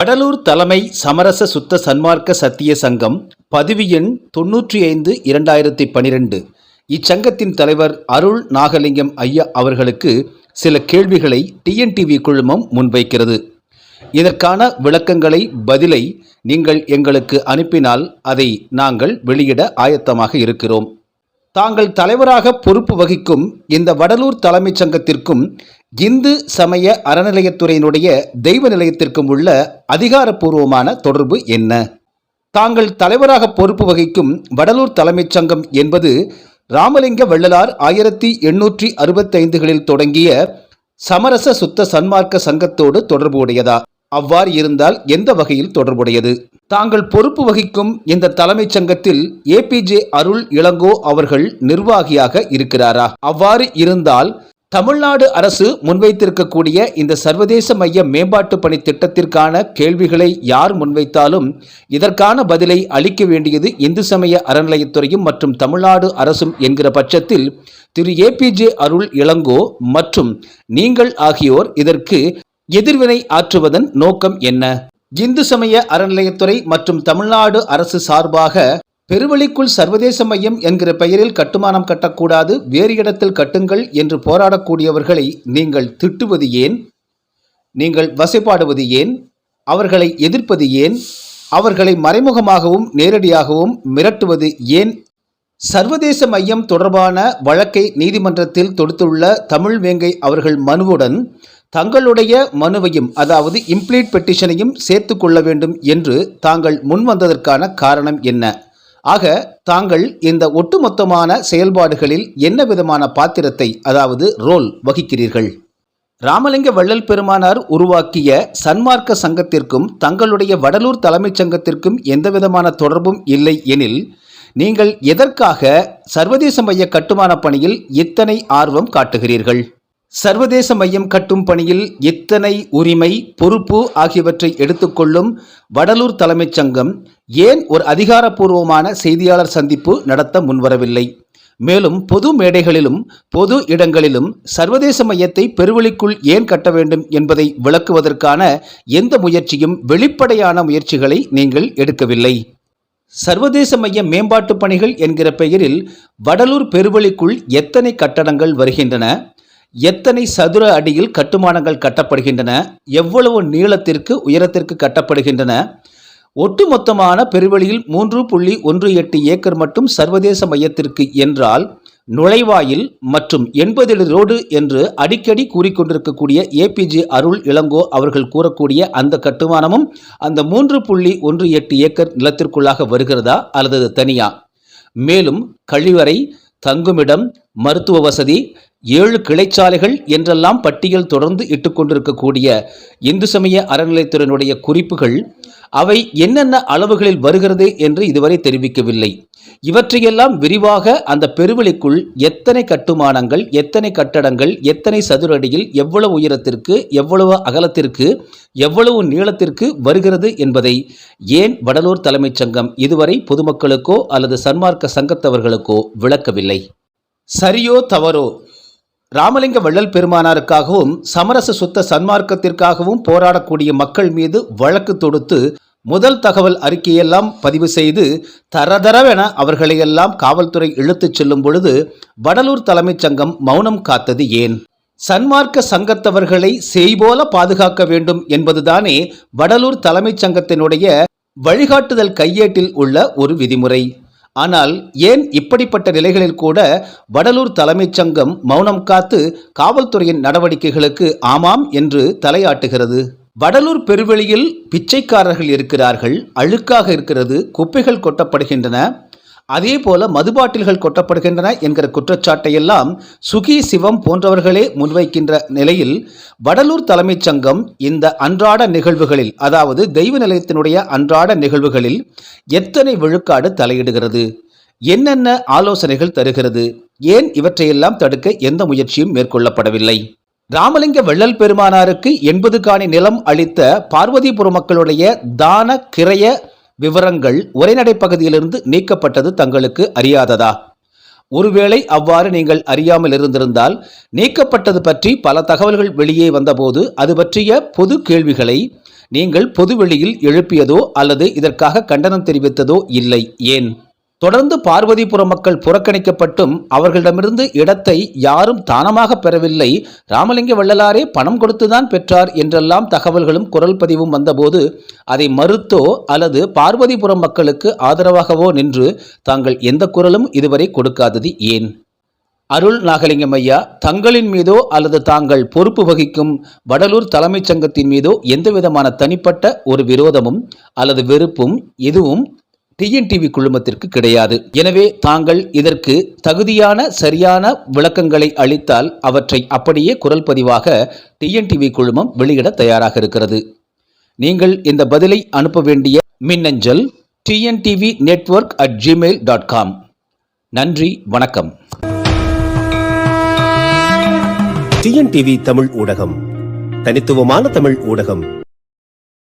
கடலூர் தலைமை சமரச சுத்த சன்மார்க்க சத்திய சங்கம் பதிவு எண் தொன்னூற்றி ஐந்து இரண்டாயிரத்தி பனிரெண்டு. இச்சங்கத்தின் தலைவர் அருள் நாகலிங்கம் ஐயா அவர்களுக்கு சில கேள்விகளை டிஎன்டிவி குழுமம் முன்வைக்கிறது. இதற்கான விளக்கங்களை பதிலை நீங்கள் எங்களுக்கு அனுப்பினால் அதை நாங்கள் வெளியிட ஆயத்தமாக இருக்கிறோம். தாங்கள் தலைவராக பொறுப்பு வகிக்கும் இந்த வடலூர் தலைமைச் சங்கத்திற்கும் இந்து சமய அறநிலையத்துறையினுடைய தெய்வ நிலையத்திற்கும் உள்ள அதிகாரப்பூர்வமான தொடர்பு என்ன? தாங்கள் தலைவராக பொறுப்பு வகிக்கும் வடலூர் தலைமைச் சங்கம் என்பது ராமலிங்க வள்ளலார் ஆயிரத்தி எண்ணூற்றி அறுபத்தைந்துகளில் தொடங்கிய சமரச சுத்த சன்மார்க்க சங்கத்தோடு தொடர்புடையதா? அவ்வாறு இருந்தால் எந்த வகையில் தொடர்புடையது? தாங்கள் பொறுப்பு வகிக்கும் இந்த தலைமைச் சங்கத்தில் ஏபிஜே அருள் இளங்கோ அவர்கள் நிர்வாகியாக இருக்கிறாரா? அவ்வாறு இருந்தால் தமிழ்நாடு அரசு முன்வைத்திருக்கக்கூடிய இந்த சர்வதேச மைய மேம்பாட்டு பணி திட்டத்திற்கான கேள்விகளை யார் முன்வைத்தாலும் இதற்கான பதிலை அளிக்க வேண்டியது இந்து சமய அறநிலையத்துறையும் மற்றும் தமிழ்நாடு அரசும் என்கிற பட்சத்தில் திரு ஏபிஜே அருள் இளங்கோ மற்றும் நீங்கள் ஆகியோர் இதற்கு எதிர்வினை ஆற்றுவதன் நோக்கம் என்ன? இந்து சமய அறநிலையத்துறை மற்றும் தமிழ்நாடு அரசு சார்பாக பெருவழிக்குள் சர்வதேச மையம் என்கிற பெயரில் கட்டுமானம் கட்டக்கூடாது வேறு இடத்தில் கட்டுங்கள் என்று போராடக்கூடியவர்களை நீங்கள் திட்டுவது ஏன்? நீங்கள் வசைப்பாடுவது ஏன்? அவர்களை எதிர்ப்பது ஏன்? அவர்களை மறைமுகமாகவும் நேரடியாகவும் மிரட்டுவது ஏன்? சர்வதேச மையம் தொடர்பான வழக்கை நீதிமன்றத்தில் தொடுத்துள்ள தமிழ் வேங்கை அவர்கள் மனுவுடன் தங்களுடைய மனுவையும் அதாவது இம்ப்ளீட் பெட்டிஷனையும் சேர்த்து கொள்ள வேண்டும் என்று தாங்கள் முன்வந்ததற்கான காரணம் என்ன? ஆக தாங்கள் இந்த ஒட்டுமொத்தமான செயல்பாடுகளில் என்ன விதமான பாத்திரத்தை அதாவது ரோல் வகிக்கிறீர்கள்? ராமலிங்க வள்ளல் பெருமானார் உருவாக்கிய சன்மார்க்க சங்கத்திற்கும் தங்களுடைய வடலூர் தலைமைச் சங்கத்திற்கும் எந்தவிதமான தொடர்பும் இல்லை எனில் நீங்கள் எதற்காக சர்வதேச மைய கட்டுமான பணியில் இத்தனை ஆர்வம் காட்டுகிறீர்கள்? சர்வதேச மையம் கட்டும் பணியில் எத்தனை உரிமை பொறுப்பு ஆகியவற்றை எடுத்துக்கொள்ளும் வடலூர் தலைமைச் சங்கம் ஏன் ஒரு அதிகாரப்பூர்வமான செய்தியாளர் சந்திப்பு நடத்த முன்வரவில்லை? மேலும் பொது மேடைகளிலும் பொது இடங்களிலும் சர்வதேச மையத்தை பெருவெளிக்குள் ஏன் கட்ட வேண்டும் என்பதை விளக்குவதற்கான எந்த முயற்சியும் வெளிப்படையான முயற்சிகளை நீங்கள் எடுக்கவில்லை. சர்வதேச மைய மேம்பாட்டு பணிகள் என்கிற பெயரில் வடலூர் பெருவெளிக்குள் எத்தனை கட்டடங்கள் வருகின்றன? எத்தனை சதுர அடியில் கட்டுமானங்கள் கட்டப்படுகின்றன? எவ்வளவு நீளத்திற்கு உயரத்திற்கு கட்டப்படுகின்றன? ஒட்டுமொத்தமான பெருவெளியில் மூன்று புள்ளி ஒன்று எட்டு ஏக்கர் மட்டும் சர்வதேச மையத்திற்கு என்றால் நுழைவாயில் மற்றும் எண்பது ரோடு என்று அடிக்கடி கூறிக்கொண்டிருக்கக்கூடிய ஏபிஜே அருள் இளங்கோ அவர்கள் கூறக்கூடிய அந்த கட்டுமானமும் அந்த மூன்று புள்ளி ஒன்று எட்டு ஏக்கர் நிலத்திற்குள்ளாக வருகிறதா அல்லது தனியா? மேலும் கழிவறை தங்குமிடம் மருத்துவ வசதி ஏழு கிளைச்சாலைகள் என்றெல்லாம் பட்டியல் தொடர்ந்து இட்டுக்கொண்டிருக்கக்கூடிய இந்து சமய அறநிலையத்துறையினுடைய குறிப்புகள் அவை என்னென்ன அளவுகளில் வருகிறது என்று இதுவரை தெரிவிக்கவில்லை. இவற்றையெல்லாம் விரிவாக அந்த பெருவெளிக்குள் எத்தனை கட்டுமானங்கள் எத்தனை கட்டடங்கள் எத்தனை சதுர அடியில் எவ்வளவு உயரத்திற்கு எவ்வளவு அகலத்திற்கு எவ்வளவு நீளத்திற்கு வருகிறது என்பதை ஏன் வடலூர் தலைமைச் சங்கம் இதுவரை பொதுமக்களுக்கோ அல்லது சன்மார்க்க சங்கத்தவர்களுக்கோ விளக்கவில்லை? சரியோ தவறோ? ராமலிங்க வள்ளல் பெருமானாருக்காகவும் சமரச சுத்த சன்மார்க்கத்திற்காகவும் போராடக்கூடிய மக்கள் மீது வழக்கு தொடுத்து முதல் தகவல் அறிக்கையெல்லாம் பதிவு செய்து தரதரவென அவர்களையெல்லாம் காவல்துறை இழுத்துச் செல்லும் பொழுது வடலூர் தலைமைச் சங்கம் மௌனம் காத்தது ஏன்? சன்மார்க்க சங்கத்தவர்களை செய்போல பாதுகாக்க வேண்டும் என்பதுதானே வடலூர் தலைமைச் சங்கத்தினுடைய வழிகாட்டுதல் கையேட்டில் உள்ள ஒரு விதிமுறை. ஆனால் ஏன் இப்படிப்பட்ட நிலைகளில் கூட வடலூர் தலைமைச் சங்கம் மௌனம் காத்து காவல்துறையின் நடவடிக்கைகளுக்கு ஆமாம் என்று தலையாட்டுகிறது? வடலூர் பெருவெளியில் பிச்சைக்காரர்கள் இருக்கிறார்கள் அழுக்காக இருக்கிறது குப்பைகள் கொட்டப்படுகின்றன. அதே போல மதுபாட்டில்கள் கொட்டப்படுகின்றன என்கிற குற்றச்சாட்டையெல்லாம் சுகி சிவம் போன்றவர்களே முன்வைக்கின்ற நிலையில் வடலூர் தலைமைச் சங்கம் இந்த அன்றாட நிகழ்வுகளில் அதாவது தெய்வ நிலையத்தினுடைய அன்றாட நிகழ்வுகளில் எத்தனை விழுக்காடு தலையிடுகிறது? என்னென்ன ஆலோசனைகள் தருகிறது? ஏன் இவற்றையெல்லாம் தடுக்க எந்த முயற்சியும் மேற்கொள்ளப்படவில்லை? ராமலிங்க வெள்ளல் பெருமானாருக்கு எண்பது காணி நிலம் அளித்த பார்வதிபுர மக்களுடைய தான கிரய விவரங்கள் உரைநடை பகுதியிலிருந்து நீக்கப்பட்டது தங்களுக்கு அறியாததா? ஒருவேளை அவ்வாறு நீங்கள் அறியாமல் இருந்திருந்தால் நீக்கப்பட்டது பற்றி பல தகவல்கள் வெளியே வந்தபோது அது பற்றிய பொது கேள்விகளை நீங்கள் பொதுவெளியில் எழுப்பியதோ அல்லது இதற்காக கண்டனம் தெரிவித்ததோ இல்லை. ஏன்? தொடர்ந்து பார்வதிபுரம் மக்கள் புறக்கணிக்கப்பட்டும் அவர்களிடமிருந்து இடத்தை யாரும் தானமாக பெறவில்லை. ராமலிங்க வள்ளலாரே பணம் கொடுத்துதான் பெற்றார் என்றெல்லாம் தகவல்களும் குரல் பதிவும் வந்தபோது அதை மறுத்தோ அல்லது பார்வதிபுரம் மக்களுக்கு ஆதரவாகவோ நின்று தாங்கள் எந்த குரலும் இதுவரை கொடுக்காதது ஏன்? அருள் நாகலிங்கம் ஐயா தங்களின் மீதோ அல்லது தாங்கள் பொறுப்பு வகிக்கும் வடலூர் தலைமைச் சங்கத்தின் மீதோ எந்தவிதமான தனிப்பட்ட ஒரு விரோதமும் அல்லது வெறுப்பும் எதுவும் டிஎன்டிவி குழுமத்திற்கு கிடையாது. எனவே தாங்கள் இதற்கு தகுதியான சரியான விளக்கங்களை அளித்தால் அவற்றை அப்படியே குரல் பதிவாக டிஎன்டிவி குழுமம் வெளியிட தயாராக இருக்கிறது. நீங்கள் இந்த பதிலை அனுப்ப வேண்டிய மின்னஞ்சல் TNTV network at Gmail dot com நன்றி வணக்கம். டிஎன்டிவி தமிழ் ஊடகம். தனித்துவமான தமிழ் ஊடகம்.